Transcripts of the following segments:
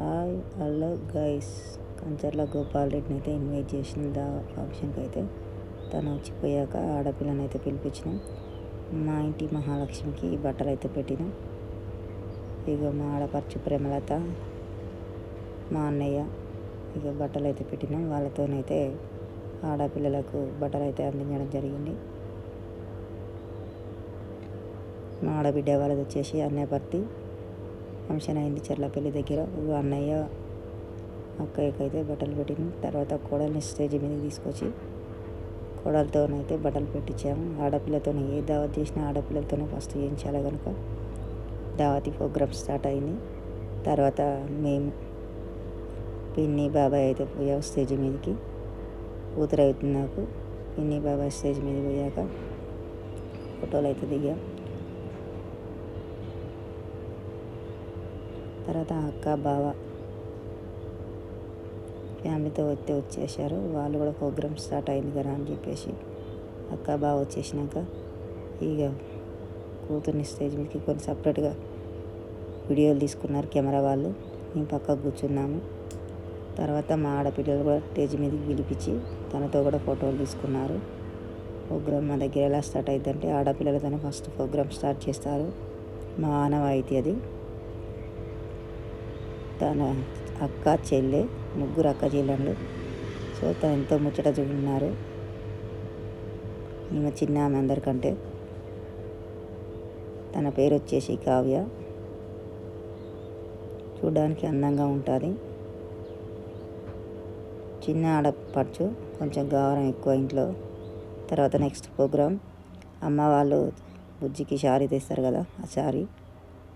Hi hello guys. Kancharla Gopal రెడ్డిని అయితే invite చేసిన దా ఫంక్షన్కి అయితే తను వచ్చిపోయాక ఆడపిల్లని అయితే పిలిపించినాం. మా ఇంటి మహాలక్ష్మికి బట్టలు అయితే పెట్టినాం. ఇక మా ఆడపర్చు ప్రేమలత మా అన్నయ్య ఇక బట్టలు అయితే పెట్టినాం. వాళ్ళతోనైతే ఆడపిల్లలకు బట్టలు అయితే అందించడం జరిగింది. మా ఆడబిడ్డ వాళ్ళది వచ్చేసి అన్నయ్య భర్తీ ఫంక్షన్ అయింది చెర్లపల్లి దగ్గర. అన్నయ్య అక్కయ్యకి అయితే బట్టలు పెట్టిన తర్వాత కోడల్ని స్టేజ్ మీద తీసుకొచ్చి కోడలతోనైతే బట్టలు పెట్టించాము. ఆడపిల్లతో ఏ దావత్ చేసినా ఆడపిల్లలతోనే ఫస్ట్ చేయించాలి కనుక దావతి ప్రోగ్రామ్ స్టార్ట్ అయింది. తర్వాత మేము పిన్ని బాబాయ్ అయితే పోయావు స్టేజ్ మీదకి. కూతురు అవుతుంది నాకు. పిన్ని బాబాయ్ స్టేజ్ మీద పోయాక ఫోటోలు అయితే దిగాం. తర్వాత అక్క బావ ఫ్యామిలీతో వస్తే వచ్చేసారు వాళ్ళు కూడా ప్రోగ్రామ్ స్టార్ట్ అయింది కదా అని చెప్పేసి అక్క బావ వచ్చేసినాక ఇక కూతుర్ని స్టేజ్ మీదకి కొన్ని సపరేట్గా వీడియోలు తీసుకున్నారు కెమెరా వాళ్ళు. మేము పక్క కూర్చున్నాము. తర్వాత మా ఆడపిల్లలు కూడా స్టేజ్ మీదకి పిలిపించి తనతో కూడా ఫోటోలు తీసుకున్నారు. ప్రోగ్రామ్ మా దగ్గర ఎలా స్టార్ట్ అవుతుందంటే ఆడపిల్లలతోనే ఫస్ట్ ప్రోగ్రామ్ స్టార్ట్ చేస్తారు. మా ఆనవాయితీ అది. తన అక్క చెల్లె ముగ్గురు అక్క చెల్లెళ్ళు. సో తను ఎంతో ముచ్చట చూస్తున్నారు ఈమె చిన్న ఆమె అందరికంటే. తన పేరు వచ్చేసి కావ్య. చూడడానికి అందంగా ఉంటుంది. చిన్న ఆడపడుచు కొంచెం గౌరవం ఎక్కువ ఇంట్లో. తర్వాత నెక్స్ట్ ప్రోగ్రామ్. అమ్మ వాళ్ళు బుజ్జికి శారీ తెస్తారు కదా ఆ శారీ.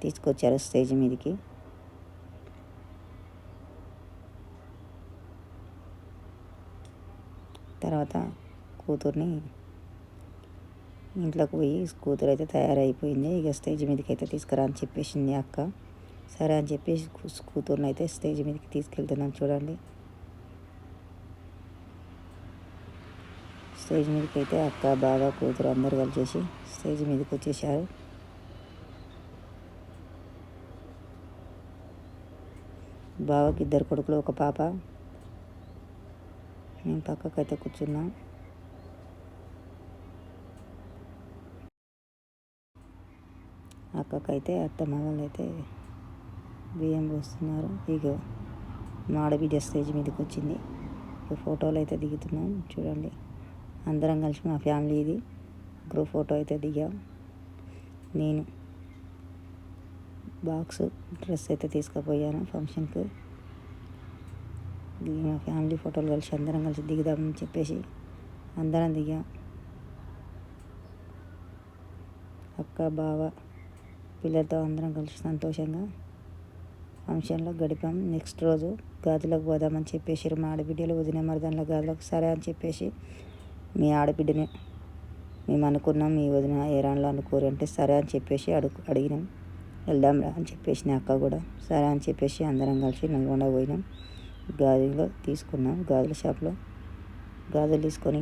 తీసుకొచ్చారు స్టేజ్ మీదకి. తర్వాత కూతుర్ని ఇంట్లోకి పోయి కూతురు అయితే తయారైపోయింది. ఇక స్టేజ్ మీదకి అయితే తీసుకురా అని చెప్పేసింది అక్క. సరే అని చెప్పేసి కూతుర్ని అయితే స్టేజ్ మీదకి తీసుకెళ్తున్నాం చూడండి. స్టేజ్ మీదకి అయితే అక్క బాగా కూతురు అందరు కలిసేసి స్టేజ్ మీదకి వచ్చేసారు. బావకి ఇద్దరు కొడుకులు ఒక పాప మేము పక్కకైతే కూర్చున్నాం. అక్కకైతే అత్తమ్మ వాళ్ళు అయితే బియ్యం పోస్తున్నారు. ఇక మాడబిడ్డ స్టేజ్ మీదకి వచ్చింది ఇక ఫోటోలు అయితే దిగుతున్నాం. చూడండి అందరం కలిసి మా ఫ్యామిలీ ఇది. గ్రూప్ ఫోటో అయితే దిగాం. నేను బాక్స్ డ్రెస్ అయితే తీసుకుపోయాను ఫంక్షన్కి. మా ఫ్యామిలీ ఫోటోలు కలిసి అందరం కలిసి దిగుదామని చెప్పేసి అందరం దిగాం. అక్క బావ పిల్లలతో అందరం కలిసి సంతోషంగా ఫంక్షన్లో గడిపాం. నెక్స్ట్ రోజు గాజులకు పోదామని చెప్పేసి మా ఆడబిడ్డలు వదిన మరదానిలో గాజులకు సరే అని చెప్పేసి మీ ఆడబిడ్డని మేము అనుకున్నాం మీ వదిన ఏరాన్లో అనుకోరు అంటే సరే అని చెప్పేసి అడుగు అడిగినాం. వెళ్దాం రా అని చెప్పేసి అక్క కూడా సరే అని చెప్పేసి అందరం కలిసి నల్గొండ పోయినాం. గాజులు తీసుకున్నాం. గాజుల షాప్లో గాజులు తీసుకొని